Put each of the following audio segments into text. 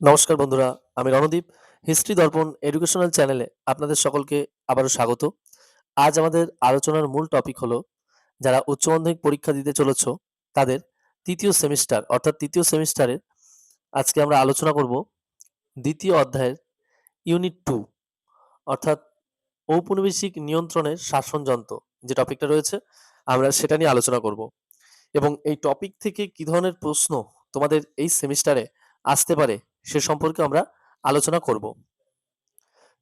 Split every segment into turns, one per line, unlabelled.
নমস্কার বন্ধুরা, আমি রণদীপ। হিস্ট্রি দর্পণ এডুকেশনাল চ্যানেলে আপনাদের সকলকে আবারও স্বাগত। আজ আমাদের আলোচনার মূল টপিক হলো, যারা উচ্চ মাধ্যমিক পরীক্ষা দিতে চলেছ, তাদের তৃতীয় সেমিস্টার, অর্থাৎ তৃতীয় সেমিস্টারের আজকে আমরা আলোচনা করব দ্বিতীয় অধ্যায়ের ইউনিট টু, অর্থাৎ ঔপনিবেশিক নিয়ন্ত্রণের শাসনযন্ত্র যে টপিকটা রয়েছে, আমরা সেটা নিয়ে আলোচনা করব। এবং এই টপিক থেকে কি ধরনের প্রশ্ন তোমাদের এই সেমিস্টারে আসতে পারে সে সম্পর্কে আমরা আলোচনা করব।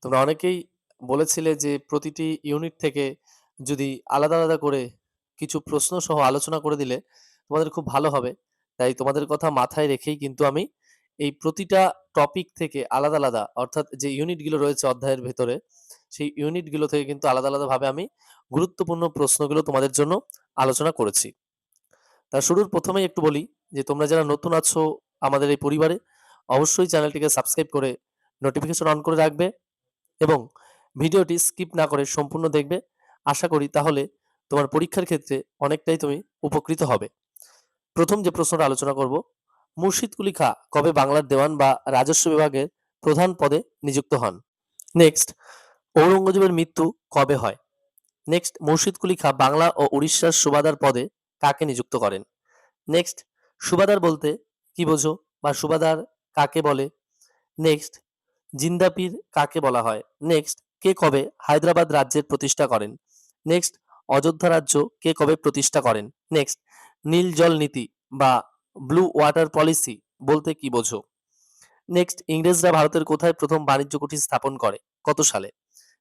তোমরা অনেকেই বলেছিলে যে প্রতিটি ইউনিট থেকে যদি আলাদা আলাদা করে কিছু প্রশ্ন সহ আলোচনা করে দিলে তোমাদের খুব ভালো হবে। তাই তোমাদের কথা মাথায় রেখেই কিন্তু আমি এই প্রতিটা টপিক থেকে আলাদা আলাদা, অর্থাৎ যে ইউনিটগুলো রয়েছে অধ্যায়ের ভেতরে, সেই ইউনিটগুলো থেকে কিন্তু আলাদা আলাদাভাবে আমি গুরুত্বপূর্ণ প্রশ্নগুলো তোমাদের জন্য আলোচনা করেছি। তার শুরুর প্রথমেই একটু বলি যে তোমরা যারা নতুন আছো আমাদের এই পরিবারে অবশ্যই চ্যানেলটিকে সাবস্ক্রাইব করে নোটিফিকেশন অন করে রাখবে এবং ভিডিওটি স্কিপ না করে সম্পূর্ণ দেখবে। আশা করি তাহলে তোমার পরীক্ষার ক্ষেত্রে অনেকটাই তুমি উপকৃত হবে। প্রথম যে প্রশ্নটা আলোচনা করব মুর্শিদ কুলি খা কবে বাংলার দেওয়ান বা রাজস্ব বিভাগের প্রধান পদে নিযুক্ত হন? নেক্সট ঔরঙ্গজেবের মৃত্যু কবে হয়? নেক্সট মুর্শিদ কুলি খা বাংলা ও উড়িষ্যার সুবাদার পদে কাকে নিযুক্ত করেন? নেক্সট সুবাদার বলতে কি বোঝো বা সুবাদার কাকে বলে? নেক্সট জিন্দাপির কাকে বলা হয়? নেক্সট কে কবে হায়দ্রাবাদ রাজ্যের প্রতিষ্ঠা করেন? নেক্সট অযোধ্যা রাজ্য কে কবে প্রতিষ্ঠা করেন? নেক্সট নীল জল নীতি বা ব্লু ওয়াটার পলিসি বলতে কি বোঝো? নেক্সট ইংরেজরা ভারতের কোথায় প্রথম বাণিজ্য কুঠি স্থাপন করে? কত সালে?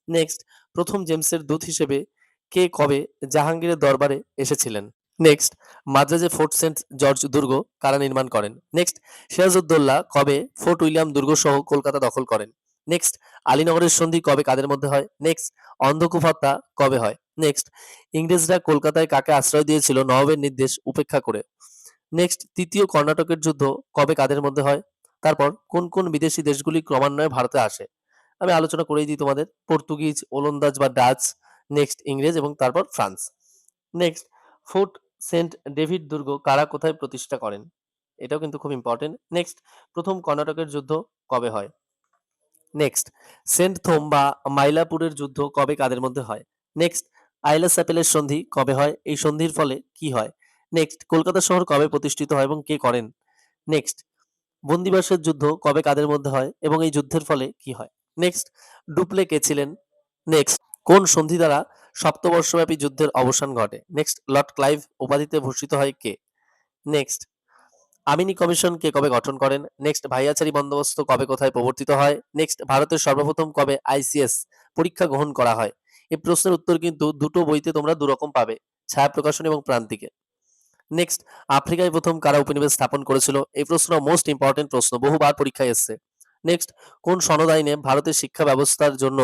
নেক্সট প্রথম জেমসের দূত হিসেবে কে কবে জাহাঙ্গীরের দরবারে এসেছিলেন? নেক্সট মাদ্রাজে ফোর্ট সেন্ট জর্জ দুর্গ কারা নির্মাণ করেন? নেক্সট সিরাজউদ্দৌলা কবে ফোর্ট উইলিয়াম দুর্গ সহ কলকাতা দখল করেন? নেক্সট আলীনগরের সন্ধি কবে কাদের মধ্যে হয়? নেক্সট অন্ধকুফাত্তা কবে হয়? নেক্সট ইংরেজরা কলকাতায় কাকে আশ্রয় দিয়েছিল? নবাবের নির্দেশ উপেক্ষা করে। নেক্সট তৃতীয় কর্ণাটকের যুদ্ধ কবে কাদের মধ্যে হয়? তারপর, কোন কোন বিদেশি দেশগুলি ক্রমান্বয়ে ভারতে আসে? আমি আলোচনা করেই দিই তোমাদের। পর্তুগিজ, ওলন্দাজ বা ডাচ নেক্সট ইংরেজ এবং তারপর France. Next fort saint David দুর্গ কারা কোথায় প্রতিষ্ঠা করেন? এটাও কিন্তু খুব ইম্পর্টেন্ট নেক্সট প্রথম কর্ণাটকের যুদ্ধ কবে হয়? নেক্সট সেন্ট থোম বা মাইলাপুরের যুদ্ধ কবে কাদের মধ্যে হয়? নেক্সট আইলা স্যাপেলের সন্ধি কবে হয়? এই সন্ধির ফলে কি হয়? নেক্সট কলকাতা শহর কবে প্রতিষ্ঠিত হয় এবং কে করেন? নেক্সট বন্দিবাসের যুদ্ধ কবে কাদের মধ্যে হয় এবং এই যুদ্ধের ফলে কি হয়? নেক্সট ডুপ্লে কে ছিলেন? নেক্সট কোন সন্ধি দ্বারা সপ্তবর্ষব্যাপী যুদ্ধের অবসান ঘটে। নেক্সট লর্ড ক্লাইভ উপাধিতে ভূষিত হয় কে? নেক্সট আমিনি কমিশন কে কবে গঠন করেন? নেক্সট ভাইয়াচারি বন্দোবস্ত কবে কোথায় প্রবর্তিত হয়? নেক্সট ভারতের সর্বপ্রথম কবে আইসিএস পরীক্ষা গ্রহণ করা হয়? এই প্রশ্নের উত্তর কিন্তু দুটো বইতে তোমরা দুরকম পাবে, ছায়া প্রকাশন এবং প্রান্তিকে। নেক্সট আফ্রিকায় প্রথম কারা উপনিবেশ স্থাপন করেছিল? এই প্রশ্ন মোস্ট ইম্পর্টেন্ট প্রশ্ন, বহুবার পরীক্ষায় এসছে। নেক্সট কোন সনদ আইনে ভারতের শিক্ষা ব্যবস্থার জন্য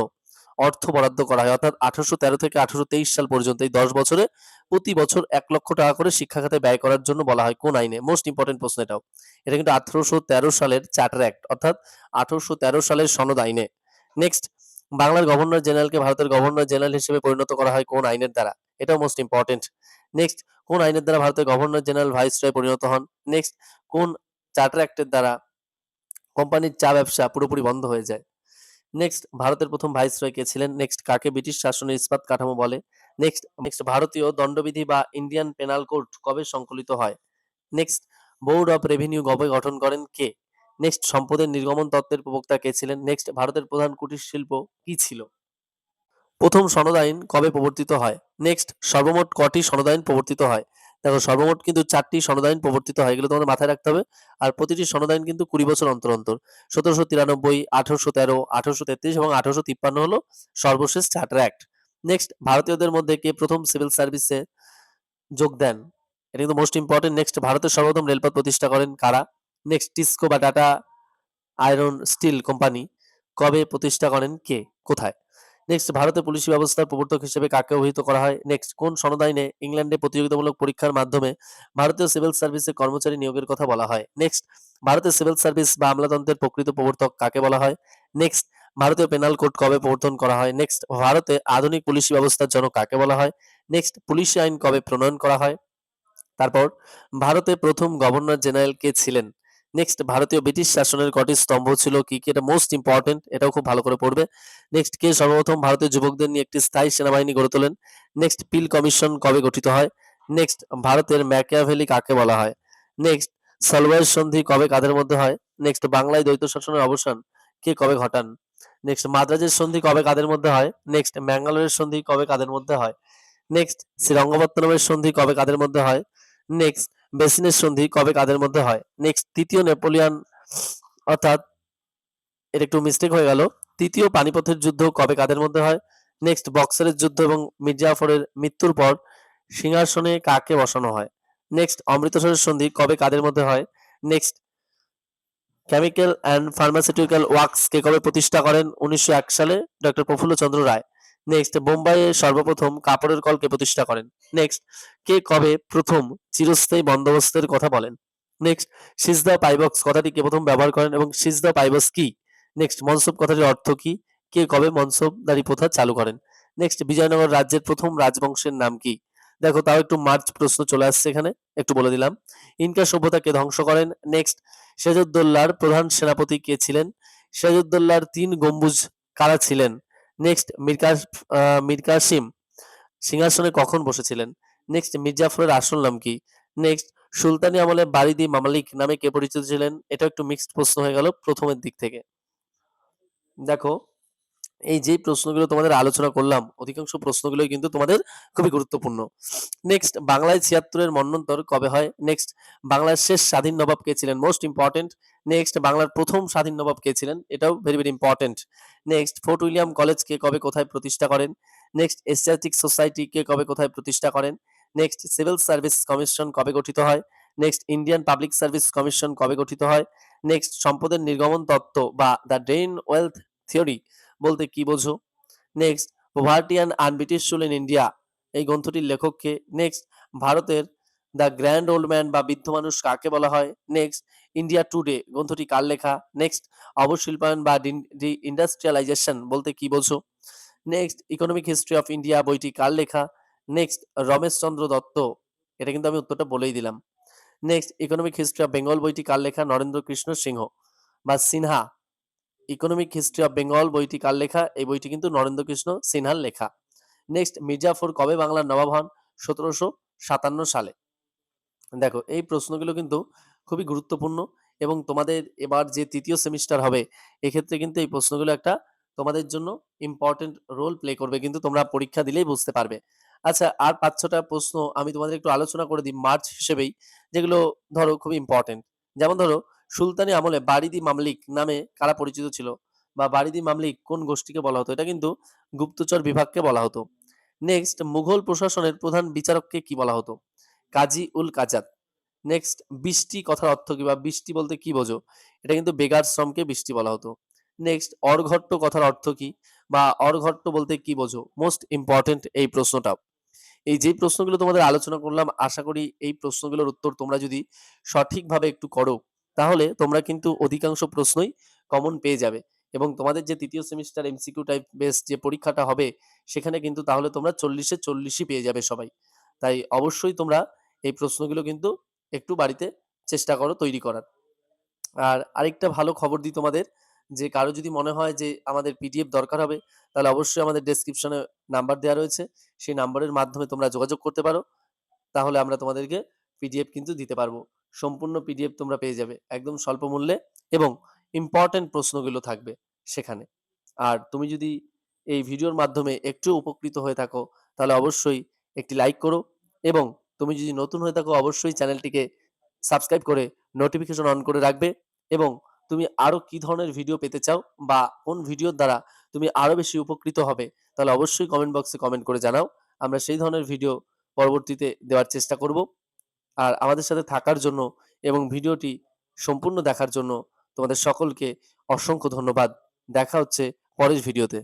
অর্থ বরাদ্দ করা হয়। অর্থাৎ আঠারোশো তেরো থেকে আঠারোশো তেইশ সাল পর্যন্ত এই দশ বছরে প্রতি বছর এক লক্ষ টাকা করে শিক্ষা খাতে ব্যয় করার জন্য বলা হয় কোন আইনে। মোস্ট ইম্পর্টেন্ট প্রশ্ন এটাও। এটা কিন্তু আঠারোশো তেরো সালের চার্টার অ্যাক্ট অর্থাৎ আঠারোশো তেরো সালের সনদ আইনে। নেক্সট বাংলার গভর্নর জেনারেলকে ভারতের গভর্নর জেনারেল হিসেবে পরিণত করা হয় কোন আইনের দ্বারা? এটাও মোস্ট ইম্পর্টেন্ট নেক্সট কোন আইনের দ্বারা ভারতের গভর্নর জেনারেল ভাইসরয় পরিণত হন? নেক্সট কোন চার্টার অ্যাক্টের দ্বারা কোম্পানির চা ব্যবসা পুরোপুরি বন্ধ হয়ে যায়? নেক্সট ভারতের প্রথম ভাইসরয় কে ছিলেন। নেক্সট কাকে ব্রিটিশ শাসনের ইস্পাত কাঠামো বলে? নেক্সট নেক্সট ভারতীয় দণ্ডবিধি বা ইন্ডিয়ান পেনাল কোড কবে সংকলিত হয়? নেক্সট বোর্ড অফ রেভিনিউ কবে গঠন করেন কে? নেক্সট সম্পদের নির্গমন তত্ত্বের প্রবক্তা কে ছিলেন? নেক্সট ভারতের প্রধান কুটির শিল্প কি ছিল? প্রথম সনদ আইন কবে প্রবর্তিত হয়? নেক্সট সর্বমোট কটি সনদ আইন প্রবর্তিত হয়? দেখো সর্বমোট কিন্তু চারটি সনদ আইন প্রবর্তিত হয়, এগুলো তোমাদের মাথায় রাখতে হবে। আর প্রতিটি সনদ আইন কিন্তু কুড়ি বছর অন্তর অন্তর। সতেরোশো তিরানব্বই, আঠারোশো তেরো, আঠারোশো তেত্রিশ এবং আঠারোশো তিপ্পান্ন হলো সর্বশেষ চার্টার অ্যাক্ট। নেক্সট, ভারতীয়দের মধ্যে কে প্রথম সিভিল সার্ভিসে যোগ দেন? এটা কিন্তু মোস্ট ইম্পর্টেন্ট। নেক্সট, ভারতের সর্বপ্রথম রেলপথ প্রতিষ্ঠা করেন কারা? নেক্সট, টিসকো বা টাটা আয়রন স্টিল কোম্পানি কবে প্রতিষ্ঠা করেন কে? কোথায়? নেক্সট ভারতের পুলিশি ব্যবস্থার প্রবর্তক হিসেবে কাকে অভিহিত করা হয়? নেক্সট কোন সনদ আইনে ইংল্যান্ডে প্রতিযোগিতামূলক পরীক্ষার মাধ্যমে ভারতীয় সিভিল সার্ভিসে কর্মচারী নিয়োগের কথা বলা হয়? নেক্সট ভারতের সিভিল সার্ভিস বা আমলাতন্ত্রের প্রকৃত প্রবর্তক কাকে বলা হয়? নেক্সট ভারতীয় পেনাল কোড কবে প্রবর্তন করা হয়? নেক্সট ভারতে আধুনিক পুলিশি ব্যবস্থার জন্য কাকে বলা হয়? নেক্সট পুলিশি আইন কবে প্রণয়ন করা হয়? তারপর, ভারতে প্রথম গভর্নর জেনারেল কে ছিলেন? নেক্সট ভারতীয় ব্রিটিশ শাসনের কটি স্তম্ভ ছিল কি কি? এটা মোস্ট ইম্পর্টেন্ট এটাও খুব ভালো করে পড়বে। নেক্সট কে সর্বপ্রথম ভারতীয় যুবকদের নিয়ে একটি স্থায়ী সেনাবাহিনী গড়ে তোলেন? নেক্সট পিল কমিশন কবে গঠিত হয়? নেক্সট ভারতের ম্যাকিয়াভেলি কাকে বলা হয়? নেক্সট সলওয়ার সন্ধি কবে কাদের মধ্যে হয়? নেক্সট বাংলায় দ্বৈত শাসনের অবসান কে কবে ঘটান? নেক্সট মাদ্রাজের সন্ধি কবে কাদের মধ্যে হয়? নেক্সট ম্যাঙ্গালোরের সন্ধি কবে কাদের মধ্যে হয়? নেক্সট শ্রীরঙ্গপত্তনমের সন্ধি কবে কাদের মধ্যে হয়? নেক্সট বেসিনের সন্ধি কবে কাদের মধ্যে হয়? নেক্সট তৃতীয় নেপোলিয়ান, অর্থাৎ এটা একটু মিস্টেক হয়ে গেল। তৃতীয় পানিপথের যুদ্ধ কবে কাদের মধ্যে হয়? নেক্সট বক্সারের যুদ্ধ এবং মির্জাফরের মৃত্যুর পর সিংহাসনে কাকে বসানো হয়? নেক্সট অমৃতসরের সন্ধি কবে কাদের মধ্যে হয়? Next chemical and pharmaceutical works কে কবে প্রতিষ্ঠা করেন? উনিশশো এক সালে ডক্টর প্রফুল্লচন্দ্র রায়। নেক্সট বোম্বাইয়ে সর্বপ্রথম কাপড়ের কলকে প্রতিষ্ঠা করেন। নেক্সট কে কবে প্রথম চিরস্থায়ী বন্দোবস্তের কথা বলেন? নেক্সট সিজ সিজদা পাইবক্স কথাটি কে প্রথম ব্যবহার করেন এবং সিজ সিজদা পাইবক্স কি? নেক্সট মনসব কথাটির অর্থ কি? কে কবে মনসবদারি প্রথা চালু করেন? নেক্সট বিজয়নগর রাজ্যের প্রথম রাজবংশের নাম কি? দেখো, তাও একটু মার্চ প্রশ্ন চলে আসছে এখানে, একটু বলে দিলাম। ইনকা সভ্যতা কে ধ্বংস করেন? নেক্সট সিরাজউদ্দৌলার প্রধান সেনাপতি কে ছিলেন? সিরাজউদ্দৌলার তিন গম্বুজ কারা ছিলেন? নেক্সট মীর কাস- আহ, মীর কাসিম সিংহাসনে কখন বসেছিলেন? নেক্সট মির্জাফরের আসল নাম কি? নেক্সট সুলতানি আমলে বারিদি মামালিক নামে কে পরিচিত ছিলেন? এটা একটু মিক্সড প্রশ্ন হয়ে গেল প্রথমের দিক থেকে। দেখো এই যে প্রশ্নগুলো তোমাদের আলোচনা করলাম অধিকাংশ প্রশ্নগুলোই কিন্তু তোমাদের খুবই গুরুত্বপূর্ণ। নেক্সট বাংলায় ছিয়াত্তরের মন্বন্তর কবে হয়? নেক্সট বাংলার শেষ স্বাধীন নবাব কে ছিলেন? মোস্ট ইম্পর্টেন্ট নেক্সট বাংলার প্রথম স্বাধীন নবাব কে ছিলেন? এটাও very very important next fort William college কে কবে কোথায় প্রতিষ্ঠা করেন? নেক্সট এশিয়াটিক সোসাইটি কে কবে কোথায় প্রতিষ্ঠা করেন? নেক্সট সিভিল সার্ভিস কমিশন কবে গঠিত হয়? Next Indian public service commission কবে গঠিত হয়? নেক্সট সম্পদের নির্গমন তত্ত্ব বা দ্য ড্রেন ওয়েলথ থিওরি বলতে কি বোঝো? Next poverty and unbritish rule in India এই গ্রন্থটির লেখককে নেক্সট ভারতের দ্য গ্র্যান্ড ওল্ড ম্যান বা বৃদ্ধ মানুষ কাকে বলা হয়? নেক্সট, ইন্ডিয়া টুডে গ্রন্থটি কার লেখা? নেক্সট, অবশিল্পায়ন বা ডি, ইন্ডাস্ট্রিয়ালাইজেশন বলতে কি বোঝো next, economic history of India বইটি কার লেখা? নেক্সট, রমেশচন্দ্র দত্ত। এটা কিন্তু আমি উত্তরটা বলেই দিলাম। Next, economic history of Bengal বইটি কার লেখা? নরেন্দ্র কৃষ্ণ সিংহ বা Sinha. Economic history of Bengal বইটি কার লেখা? এই বইটি কিন্তু নরেন্দ্র কৃষ্ণ সিনহার লেখা। নেক্সট, মির্জাফর কবে বাংলার নবাব হন? সতেরোশো সাতান্ন সালে। দেখো, এই প্রশ্নগুলো কিন্তু খুবই গুরুত্বপূর্ণ এবং তোমাদের এবার যে তৃতীয় সেমিস্টার হবে, এক্ষেত্রে কিন্তু এই প্রশ্নগুলো একটা তোমাদের জন্য ইম্পর্টেন্ট রোল প্লে করবে, কিন্তু তোমরা পরীক্ষা দিলেই বুঝতে পারবে। আচ্ছা আর পাঁচ ছটা প্রশ্ন আমি তোমাদের একটু আলোচনা করে দিই মার্চ হিসেবেই, যেগুলো ধরো খুব ইম্পর্টেন্ট যেমন ধরো, সুলতানি আমলে বারিদি মামলিক নামে কারা পরিচিত ছিল বা বারিদি মামলিক কোন গোষ্ঠীকে বলা হতো? এটা কিন্তু গুপ্তচর বিভাগকে বলা হতো। নেক্সট মুঘল প্রশাসনের প্রধান বিচারককে কি বলা হতো? কাজী উল কাজাত নেক্সট বৃষ্টি কথার অর্থ কি বা বৃষ্টি বলতে কি বোঝো? এটা কিন্তু বেগার শ্রমকে বৃষ্টি বলা হতো। নেক্সট অর্ঘট্ট কথার অর্থ কি বা অর্ঘট্ট বলতে কি বোঝো? মোস্ট ইম্পর্টেন্ট এই প্রশ্নটা। এই যে প্রশ্নগুলো তোমাদের আলোচনা করলাম, আশা করি এই প্রশ্নগুলোর উত্তর তোমরা যদি সঠিকভাবে একটু করো, তাহলে তোমরা কিন্তু অধিকাংশ প্রশ্নই কমন পেয়ে যাবে। এবং তোমাদের যে তৃতীয় সেমিস্টার এমসিকিউ টাইপ বেস যে পরীক্ষাটা হবে, সেখানে কিন্তু তাহলে তোমরা চল্লিশে চল্লিশই পেয়ে যাবে সবাই। তাই অবশ্যই তোমরা এই প্রশ্নগুলো কিন্তু একটু বাড়িতে চেষ্টা করো তৈরি করার। আর আরেকটা ভালো খবর দিই তোমাদের, যে কারও যদি মনে হয় যে আমাদের পিডিএফ দরকার হবে, তাহলে অবশ্যই আমাদের ডেসক্রিপশনে নাম্বার দেওয়া রয়েছে। সেই নাম্বারের মাধ্যমে তোমরা যোগাযোগ করতে পারো, তাহলে আমরা তোমাদেরকে পিডিএফ কিন্তু দিতে পারব। সম্পূর্ণ পিডিএফ তোমরা পেয়ে যাবে, একদম স্বল্প মূল্যে এবং ইম্পর্টেন্ট প্রশ্নগুলো থাকবে সেখানে। আর তুমি যদি এই ভিডিওর মাধ্যমে একটু উপকৃত হয়ে থাকো, তাহলে অবশ্যই একটি লাইক করো এবং তুমি যদি নতুন হয়ে থাকো, অবশ্যই চ্যানেলটিকে সাবস্ক্রাইব করে নোটিফিকেশন অন করে রাখবে এবং তুমি আরও কি ধরনের ভিডিও পেতে চাও বা কোন ভিডিওর দ্বারা তুমি আরও বেশি উপকৃত হবে, তাহলে অবশ্যই কমেন্ট বক্সে কমেন্ট করে জানাও। আমরা সেই ধরনের ভিডিও পরবর্তীতে দেওয়ার চেষ্টা করব। আর আমাদের সাথে থাকার জন্য এবং ভিডিওটি সম্পূর্ণ দেখার জন্য তোমাদের সকলকে অসংখ্য ধন্যবাদ। দেখা হচ্ছে পরের ভিডিওতে